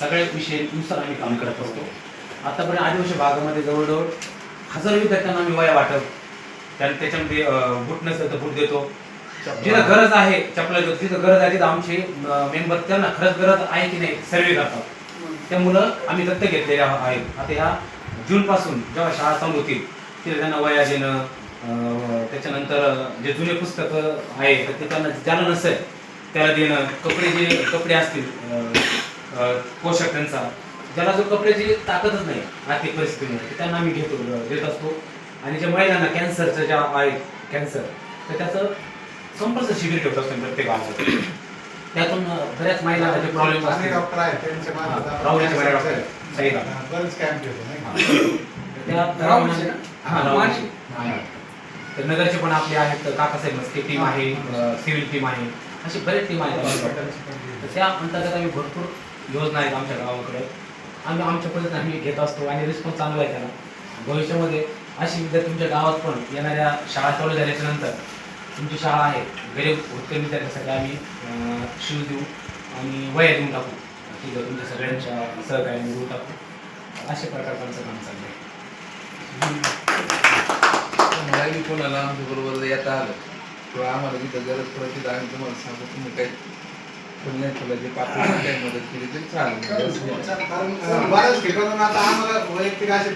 सगळ्या विषयानुसार आम्ही काम करत असतो. आतापर्यंत आदिवासी भागामध्ये जवळजवळ हजारो विद्यार्थ्यांना आम्ही वया वाटप त्या त्याच्यामध्ये बुट नसेल तर बुट देतो. जिथं गरज आहे चपला देतो. तिथं गरज आहे तिथं आमचे मेंबर त्यांना खरंच गरज आहे की नाही सर्वे करतात. त्या मुलं आम्ही दत्त घेतलेले आहो- आहेत. आता ह्या जून पासून जेव्हा शाळा चालू होतील तिथे त्यांना वया देणं त्याच्यानंतर जे जुने पुस्तकं आहे तर ते त्यांना ज्याला नसेल त्याला देणं कपडे जे कपडे असतील पोशाख त्यांचा ज्याला जो कपड्याची ताकदच नाही आर्थिक परिस्थितीमध्ये ते त्यांना आम्ही घेतो देत असतो आणि ज्या महिलांना कॅन्सरचं ज्या आहेत कॅन्सर तर त्याचं संपर्क शिबिर ठेवत असतो प्रत्येक गावामध्ये त्यातून बऱ्याच महिलांना जे प्रॉब्लेम डॉक्टर आहेत त्यांच्या डॉक्टर. बरेच कॅम्प घेतो नाही का? त्या? हा. हा. तर नगरचे पण आपले आहेत काकासाहेब मस्के टीम आहे सिव्हिल टीम आहे अशी बरेच टीम आहेत आमच्या त्या अंतर्गत आम्ही भरपूर योजना आहेत आमच्या गावाकडे. आम्ही आमच्या पद्धतीने आम्ही घेत असतो आणि रिस्पॉन्स चांगला आहे त्यांना भविष्यामध्ये अशी विद्यार्थी तुमच्या गावात पण येणाऱ्या शाळा चालू झाल्याच्यानंतर तुमची शाळा आहे गरीब होतकरी विद्यार्थ्यासाठी आम्ही शिव देऊ आणि वया देऊन टाकू. ठीक आहे तुमच्या सगळ्यांच्या सहकार्याने देऊन टाकू. अशा प्रकारचं आमचं काम चाललं आहे. मलाही कोणाला आमच्याबरोबर येता आलं किंवा आम्हाला तिथं गरज पडत तिथं आम्ही तुम्हाला सांगतो तुम्ही काही फुलण्या फुलाची पाकळी काही मदत केली तरी चालेल. कारण अं, बऱ्याच ठिकाणून आता आम्हाला वैयक्तिक असे